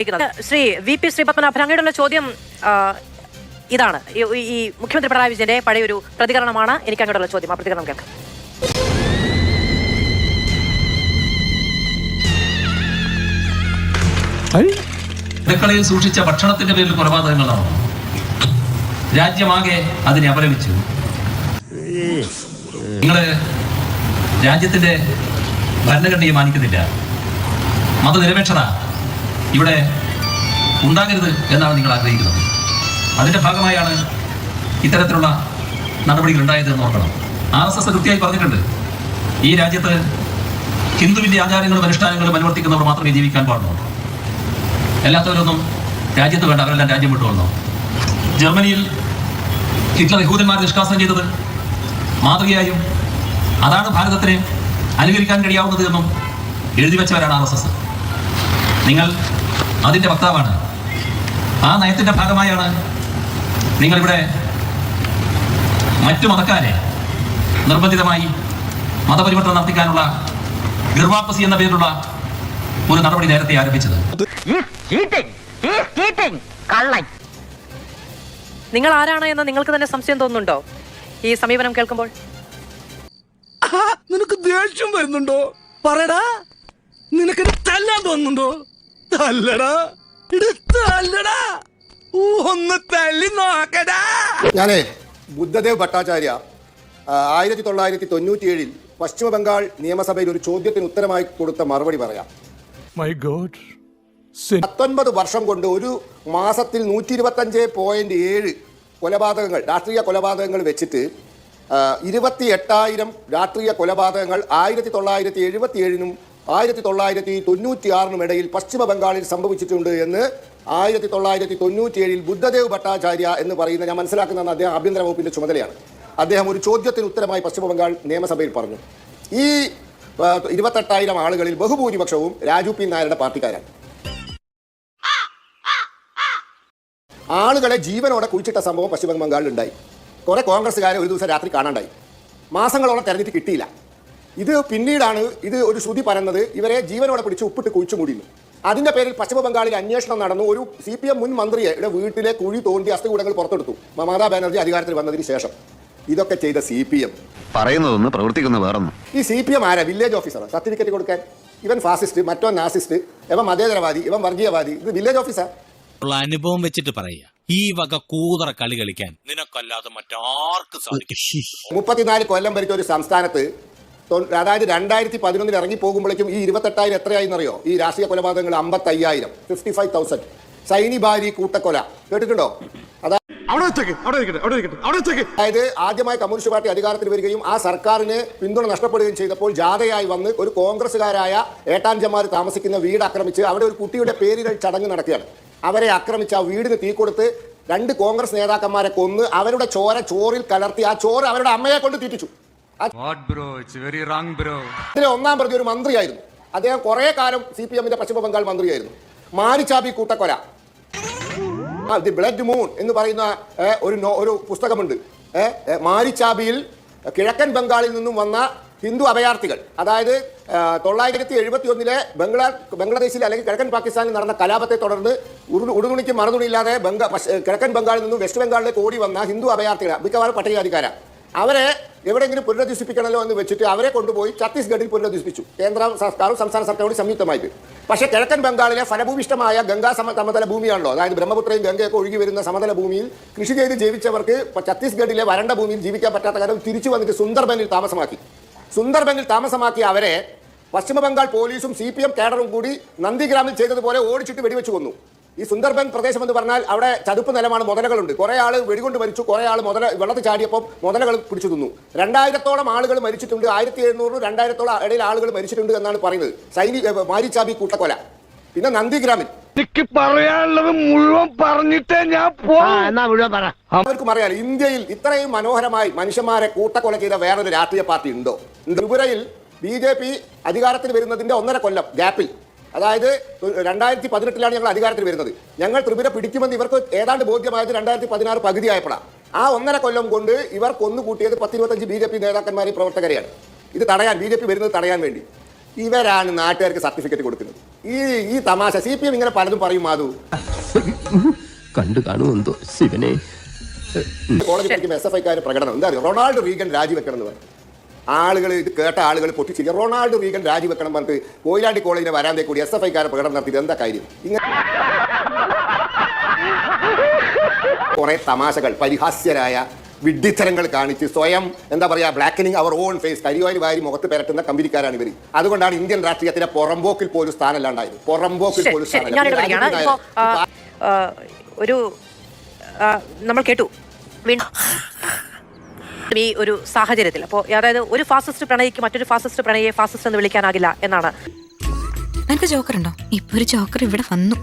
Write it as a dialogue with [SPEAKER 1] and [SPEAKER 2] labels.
[SPEAKER 1] Shri V P Sreepadmanabhan അങ്ങയുടെ ചോദ്യം ഇതാണ്. ഈ മുഖ്യമന്ത്രി പിണറായി വിജയന്റെ പഴയൊരു പ്രതികരണമാണ്. എനിക്ക് അങ്ങോട്ടുള്ള ചോദ്യം. ആ പ്രതികരണം കേൾക്കാം.
[SPEAKER 2] അടുക്കളയിൽ സൂക്ഷിച്ച ഭക്ഷണത്തിന്റെ പേരിൽ കൊലപാതകങ്ങളാണ്. രാജ്യമാകെ അതിനെ അപലപിച്ചു. നിങ്ങൾ രാജ്യത്തിന്റെ ഭരണഘടനയെ മാനിക്കുന്നില്ല. മതനിരപേക്ഷത ഇവിടെ ഉണ്ടാകരുത് എന്നാണ് നിങ്ങൾ ആഗ്രഹിക്കുന്നത്. അതിന്റെ ഭാഗമായാണ് ഇത്തരത്തിലുള്ള നടപടികൾ ഉണ്ടായത് എന്ന് ഓർക്കണം. ആർ എസ് എസ് കൃത്യമായി പറഞ്ഞിട്ടുണ്ട്. ഈ രാജ്യത്ത് ഹിന്ദുവിന്റെ ആചാരങ്ങളും അനുഷ്ഠാനങ്ങളും അനുവർത്തിക്കുന്നവർ മാത്രമേ ജീവിക്കാൻ പാടുള്ളൂ. അല്ലാത്തവരൊന്നും രാജ്യത്ത് വേണ്ട അവരെല്ലാം രാജ്യം വിട്ടു വന്നു? ജർമ്മനിയിൽ ഹിറ്റ്ലർ യഹൂദന്മാരെ നിഷ്കാസനം ചെയ്തത് മാതൃകയായും അതാണ് ഭാരതത്തിന് അനുകരിക്കാൻ കഴിയാവുന്നത് എന്നും എഴുതി വെച്ചവരാണ് ആർ എസ് എസ്. നിങ്ങൾ അതിന്റെ വക്താവാണ്. ആ നയത്തിന്റെ ഭാഗമായാണ് നിങ്ങളിവിടെ മറ്റു മതക്കാരെ നിർബന്ധിതമായി മതപരിവർത്തനം നടത്തിക്കാനുള്ള ഗർവാപ്പസി എന്ന പേരിലുള്ള ഒരു നടപടി നേരത്തെ ആരംഭിച്ചത്.
[SPEAKER 1] നിങ്ങൾ ആരാണ് എന്ന് നിങ്ങൾക്ക് തന്നെ സംശയം തോന്നുന്നുണ്ടോ? ഈ സമീപനം കേൾക്കുമ്പോൾ.
[SPEAKER 3] ആ, നിനക്ക് ദേഷ്യം വരുന്നുണ്ടോ? പറയടാ നിനക്ക് തല്ലാൻ തോന്നുന്നുണ്ടോ? തല്ലടാ തല്ലടാ ഒന്ന് തല്ലി നോക്കടാ.
[SPEAKER 4] ഞാനേ ബുദ്ധദേവ് ഭട്ടാചാര്യ ആയിരത്തി തൊള്ളായിരത്തി തൊണ്ണൂറ്റിയേഴിൽ പശ്ചിമ ബംഗാൾ നിയമസഭയിൽ ഒരു ചോദ്യത്തിന് ഉത്തരമായി കൊടുത്ത മറുപടി പറയാം.
[SPEAKER 3] മൈ ഗോഡ്
[SPEAKER 4] പത്തൊൻപത് വർഷം കൊണ്ട് ഒരു മാസത്തിൽ നൂറ്റി ഇരുപത്തഞ്ച് പോയിന്റ് ഏഴ് കൊലപാതകങ്ങൾ രാഷ്ട്രീയ കൊലപാതകങ്ങൾ വെച്ചിട്ട് ഇരുപത്തി എട്ടായിരം രാഷ്ട്രീയ കൊലപാതകങ്ങൾ ആയിരത്തി തൊള്ളായിരത്തി എഴുപത്തി ഏഴിനും ആയിരത്തി തൊള്ളായിരത്തി തൊണ്ണൂറ്റി ആറിനും ഇടയിൽ പശ്ചിമ ബംഗാളിൽ സംഭവിച്ചിട്ടുണ്ട് എന്ന് ആയിരത്തി തൊള്ളായിരത്തി തൊണ്ണൂറ്റിയേഴിൽ ബുദ്ധദേവ് ഭട്ടാചാര്യ എന്ന് പറയുന്ന ഞാൻ മനസ്സിലാക്കുന്ന അദ്ദേഹം ആഭ്യന്തര വകുപ്പിന്റെ ചുമതലയാണ്. അദ്ദേഹം ഒരു ചോദ്യത്തിന് ഉത്തരമായി പശ്ചിമ ബംഗാൾ നിയമസഭയിൽ പറഞ്ഞു. ഈ ഇരുപത്തെട്ടായിരം ആളുകളിൽ ബഹുഭൂരിപക്ഷവും രാജു പി നായരുടെ പാർട്ടിക്കാരാണ്. ആളുകളെ ജീവനോടെ കുഴിച്ചിട്ട സംഭവം പശ്ചിമ ബംഗാളിൽ ഉണ്ടായി. കുറെ കോൺഗ്രസ്സുകാരെ ഒരു ദിവസം രാത്രി കാണാണ്ടായി. മാസങ്ങളോളം തെരഞ്ഞെടുപ്പ് കിട്ടിയില്ല. ഇത് പിന്നീടാണ് ഇത് ഒരു ശ്രുതി പരന്നത്. ഇവരെ ജീവനോടെ പിടിച്ച് ഉപ്പിട്ട് കുഴിച്ചു മൂടിയിരുന്നു. അതിന്റെ പേരിൽ പശ്ചിമ ബംഗാളിൽ അന്വേഷണം നടന്നു. ഒരു സി പി എം മുൻ മന്ത്രിയുടെ വീട്ടിലെ കുഴി തോണ്ടി അസ്ഥികൂടങ്ങൾ പുറത്തെടുത്തു. മമതാ ബാനർജി അധികാരത്തിൽ വന്നതിന് ശേഷം. ഇതൊക്കെ ചെയ്ത സി പി എം
[SPEAKER 5] പറയുന്നതൊന്ന് പ്രവർത്തിക്കുന്ന വേറൊന്നും.
[SPEAKER 4] ഈ സി പി എം ആരാ? വില്ലേജ് ഓഫീസർ സർട്ടിഫിക്കറ്റ് കൊടുക്കാൻ. ഇവൻ ഫാസിസ്റ്റ് മറ്റോ നാസിസ്റ്റ് ഇവൻ മതേതരവാദി ഇവൻ വർഗീയവാദി. ഇത് വില്ലേജ് ഓഫീസർ
[SPEAKER 6] ഉള്ള അനുഭവം വെച്ചിട്ട് പറയുക. ഈ വക കൂതറ കളി കളിക്കാൻ നിനക്കല്ലാതെ മറ്റാർക്കും സാധിക്കും
[SPEAKER 4] മുപ്പത്തിനാല് കൊല്ലം ഭരിച്ച ഒരു സംസ്ഥാനത്ത് അതായത് രണ്ടായിരത്തി പതിനൊന്നിൽ ഇറങ്ങി പോകുമ്പോഴേക്കും ഈ ഇരുപത്തെട്ടായിരം എത്രയായിരുന്നറിയോ ഈ രാഷ്ട്രീയ കൊലപാതകങ്ങൾ അമ്പത്തയ്യായിരം. Fifty five thousand Sainbari കൂട്ടക്കൊല. കേട്ടിട്ടുണ്ടോ? അതായത് ആദ്യമായി കമ്മ്യൂണിസ്റ്റ് പാർട്ടി അധികാരത്തിൽ വരികയും ആ സർക്കാരിന് പിന്തുണ നഷ്ടപ്പെടുകയും ചെയ്തപ്പോൾ ജാഥയായി വന്ന് ഒരു കോൺഗ്രസ്സുകാരായ ഏട്ടാഞ്ചന്മാർ താമസിക്കുന്ന വീട് ആക്രമിച്ച് അവിടെ ഒരു കുട്ടിയുടെ പേരുകൾ ചടങ്ങ് നടക്കുകയാണ്. അവരെ ആക്രമിച്ച് ആ വീടിന് തീ കൊടുത്ത് രണ്ട് കോൺഗ്രസ് നേതാക്കന്മാരെ കൊന്ന് അവരുടെ ചോര ചോറിൽ കലർത്തി ആ ചോറ് അവരുടെ അമ്മയെ കൊണ്ട് തീറ്റിച്ചു. അതിലെ ഒന്നാം പ്രതി ഒരു മന്ത്രിയായിരുന്നു. അദ്ദേഹം കുറെ കാലം സി പി എമ്മിന്റെ പശ്ചിമ ബംഗാൾ മന്ത്രിയായിരുന്നു. മാരിച്ചാബി കൂട്ടക്കൊല. ദി ബ്ലഡ് മൂൺ എന്ന് പറയുന്ന ഒരു ഒരു പുസ്തകമുണ്ട്. മാരിച്ചാബിയിൽ കിഴക്കൻ ബംഗാളിൽ നിന്നും വന്ന ഹിന്ദു അഭയാർത്ഥികൾ. അതായത് തൊള്ളായിരത്തി എഴുപത്തി ഒന്നിലെ ബംഗ്ലാ ബംഗ്ലാദേശിൽ അല്ലെങ്കിൽ കിഴക്കൻ പാകിസ്ഥാനിൽ നടന്ന കലാപത്തെ തുടർന്ന് ഉടു- ഉടുതുണിക്ക് മറുതുണിയില്ലാതെ ബംഗാ കിഴക്കൻ ബംഗാളിൽ നിന്നും വെസ്റ്റ് ബംഗാളിലേക്ക് ഓടി വന്ന ഹിന്ദു അഭയാർത്ഥികൾ മിക്കവാറും പട്ടികജാതിക്കാരാണ്. അവരെ എവിടെയെങ്കിലും പുനരധിവസിപ്പിക്കണമല്ലോ എന്ന് വെച്ചിട്ട് അവരെ കൊണ്ടുപോയി ഛത്തീസ്ഗഡിൽ പുനരധിവസിപ്പിച്ചു. കേന്ദ്ര സർക്കാരും സംസ്ഥാന സർക്കാരും സംയുക്തമായിട്ട്. പക്ഷേ കിഴക്കൻ ബംഗാളിലെ ഫലഭൂമിഷ്ടമായ ഗംഗാ സമ സമതല ഭൂമിയാണല്ലോ. അതായത് ബ്രഹ്മപുത്രയും ഗംഗയൊക്കെ ഒഴുകി വരുന്ന സമതല ഭൂമിയിൽ കൃഷി ചെയ്ത് ജീവിച്ചവർക്ക് ഛത്തീസ്ഗഡിലെ വരണ്ട ഭൂമിയിൽ ജീവിക്കാൻ പറ്റാത്ത കാര്യം തിരിച്ചു വന്നിട്ട് സുന്ദർബനിൽ താമസമാക്കി. സുന്ദർബനിൽ താമസമാക്കി അവരെ പശ്ചിമബംഗാൾ പോലീസും സി പി എം കേഡറും കൂടി നന്ദിഗ്രാമിൽ ചെയ്തതുപോലെ ഓടിച്ചിട്ട് വെടിവെച്ച് കൊന്നു. ഈ സുന്ദർബൻ പ്രദേശം എന്ന് പറഞ്ഞാൽ അവിടെ ചതുപ്പ് നിലമാണ് മുതലകളുണ്ട്. കുറെ ആൾ വെടികൊണ്ട് മരിച്ചു കുറെ ആൾ മുതല വെള്ളത്തിൽ ചാടിയപ്പോൾ മുതലകൾ പിടിച്ചു തിന്നു. രണ്ടായിരത്തോളം ആളുകൾ മരിച്ചിട്ടുണ്ട് ആയിരത്തി എഴുന്നൂറ് രണ്ടായിരത്തോളം ഇടയിൽ ആളുകൾ മരിച്ചിട്ടുണ്ട് എന്നാണ് പറയുന്നത്. സൈനിക മാരിച്ചാബി കൂട്ടക്കൊല. പിന്നെ നന്ദിഗ്രാമിൽ
[SPEAKER 3] എനിക്ക് പറയാനുള്ളത് മുഴുവൻ പറഞ്ഞിട്ടേ ഞാൻ അവർക്ക്
[SPEAKER 7] എന്നാ മുഴുവൻ പറ.
[SPEAKER 4] അവർക്കും അറിയാലോ ഇന്ത്യയിൽ ഇത്രയും മനോഹരമായി മനുഷ്യന്മാരെ കൂട്ടക്കൊല ചെയ്ത വേറൊരു രാഷ്ട്രീയ പാർട്ടി ഉണ്ടോ? ത്രിപുരയിൽ ബി ജെ പി അധികാരത്തിൽ വരുന്നതിന്റെ ഒന്നര കൊല്ലം ഗ്യാപ്പിൽ. അതായത് രണ്ടായിരത്തി പതിനെട്ടിലാണ് ഞങ്ങൾ അധികാരത്തിൽ വരുന്നത്. ഞങ്ങൾ ത്രിപുര പിടിക്കുമെന്ന് ഇവർക്ക് ഏതാണ്ട് ബോധ്യമായത് രണ്ടായിരത്തി പതിനാറ് പകുതിയായപ്പോഴാണ് ആ ഒന്നര കൊല്ലം കൊണ്ട് ഇവർ കൊന്നുകൂട്ടിയത് പത്തിരുപത്തഞ്ച് ബി ജെ പി നേതാക്കന്മാരെയും പ്രവർത്തകരെയാണ്. ഇത് തടയാൻ ബി ജെ പി വരുന്നത് തടയാൻ വേണ്ടി. ഇവരാണ് നാട്ടുകാർക്ക് സർട്ടിഫിക്കറ്റ് കൊടുക്കുന്നത്. ഈ ഈ തമാശ സി പി എം ഇങ്ങനെ പലതും പറയും മാധു.
[SPEAKER 8] കണ്ടു കാണുമെന്തോ ശിവനെ.
[SPEAKER 4] കോളേജ് പഠിക്കുമ്പോൾ എസ് എഫ് ഐക്കാർ പ്രകടനം. എന്താ റൊണാൾഡ് റൊണാൾഡോ റീഗൻ രാജിവെക്കണം എന്ന് പറഞ്ഞു ആളുകൾ ഇത് കേട്ട ആളുകൾ പൊട്ടിച്ചിരിക്കുക റൊണാൾഡോ വീഗൻ രാജിവെക്കണം പറഞ്ഞിട്ട് കോയിലാണ്ടി കോളേജിലെ വരാന്തേ കൂടി എസ് എഫ് ഐക്കാരെ പ്രകടനം നടത്തിയത് എന്താ കാര്യം? ഇങ്ങനെ കുറെ തമാശകൾ പരിഹാസ്യരായ വിഡ്ഢിത്തരങ്ങൾ കാണിച്ച് സ്വയം എന്താ പറയുക ബ്ലാക്കനിങ് അവർ ഓൺ ഫേസ് കരിവാരി വാരി മുഖത്ത് പെരട്ടുന്ന കമ്പനിക്കാരാണ് ഇവർ അതുകൊണ്ടാണ് ഇന്ത്യൻ രാഷ്ട്രീയത്തിലെ പുറമ്പോക്കിൽ പോലും സ്ഥാനമല്ലാണ്ടായത്. പുറമ്പോക്കിൽ
[SPEAKER 1] ശരി
[SPEAKER 4] പോലും സ്ഥാനമില്ല.
[SPEAKER 1] ഒരു നമ്മൾ കേട്ടു. ഈ ഒരു സാഹചര്യത്തിൽ. അപ്പോൾ അതായത് ഒരു ഫാസിസ്റ്റ് പ്രണയിക്ക് മറ്റൊരു ഫാസിസ്റ്റ് പ്രണയെ ഫാസിസ്റ്റ് എന്ന് വിളിക്കാനാകില്ല എന്നാണ്.
[SPEAKER 9] നിനക്ക് ജോക്കർ ഉണ്ടോ ഇപ്പൊ ഒരു ജോക്കർ ഇവിടെ വന്നു.